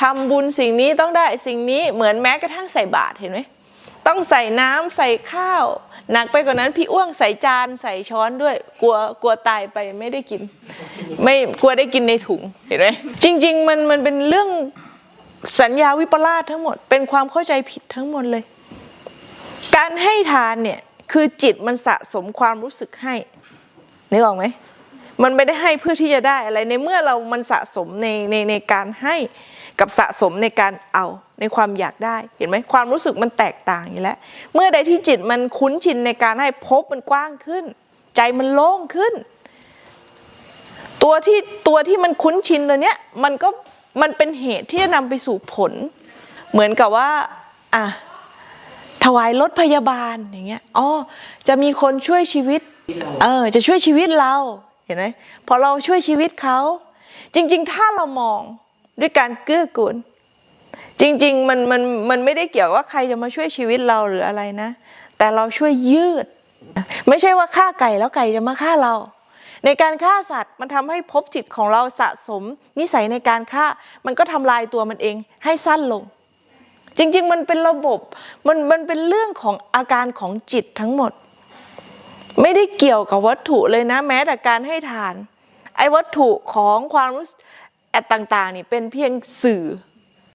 ทำบุญสิ่งนี้ต้องได้สิ่งนี้เหมือนแม้กระทั่งใส่บาตรเห็นไหมต้องใส่น้ำใส่ข้าว หนักไปกว่านั้นพี่อ้วงใส่จานใส่ช้อนด้วย กลัวกลัวตายไปไม่ได้กิน ไม่กลัวได้กินในถุงเห็นไหมจริง ๆ มันมันเป็นเรื่องสัญญาวิปลาสทั้งหมด เป็นความเข้าใจผิดทั้งหมดเลย การให้ทานเนี่ยคือจิตมันสะสมความรู้สึกให้นึกออกไหม มันไม่ได้ให้เพื่อที่จะได้อะไรในเมื่อเรามันสะสมในในในการให้กับสะสมในการเอาในความอยากได้เห็นไหมความรู้สึกมันแตกต่างอยู่แล้ว เมื่อใดที่จิตมันคุ้นชินในการให้พบมันกว้างขึ้น ใจมันโล่งขึ้น ตัวที่ตัวที่มันคุ้นชินตัวเนี้ยมันก็มันเป็นเหตุที่จะนำไปสู่ผล เหมือนกับว่าอะถวายรถพยาบาลอย่างเงี้ยอ๋อจะมีคนช่วยชีวิตเออจะช่วยชีวิตเรา เห็นไหมพอเราช่วยชีวิตเขาจริง ๆ ถ้าเรามองด้วยการเกื้อกูลจริง ๆ มันมันมันไม่ได้เกี่ยวว่าใครจะมาช่วยชีวิตเราหรืออะไรนะ แต่เราช่วยยืด ไม่ใช่ว่าฆ่าไก่แล้วไก่จะมาฆ่าเรา ในการฆ่าสัตว์มันทำให้ภพจิตของเราสะสม นิสัยในการฆ่า มันก็ทำลายตัวมันเองให้สั้นลง จริง ๆ มันเป็นระบบมันมันเป็นเรื่องของอาการของจิตทั้งหมด ไม่ได้เกี่ยวกับวัตถุเลยนะแม้แต่การให้ทาน ไอ้วัตถุของความรู้สึกต่างๆนี่เป็นเพียงสื่อ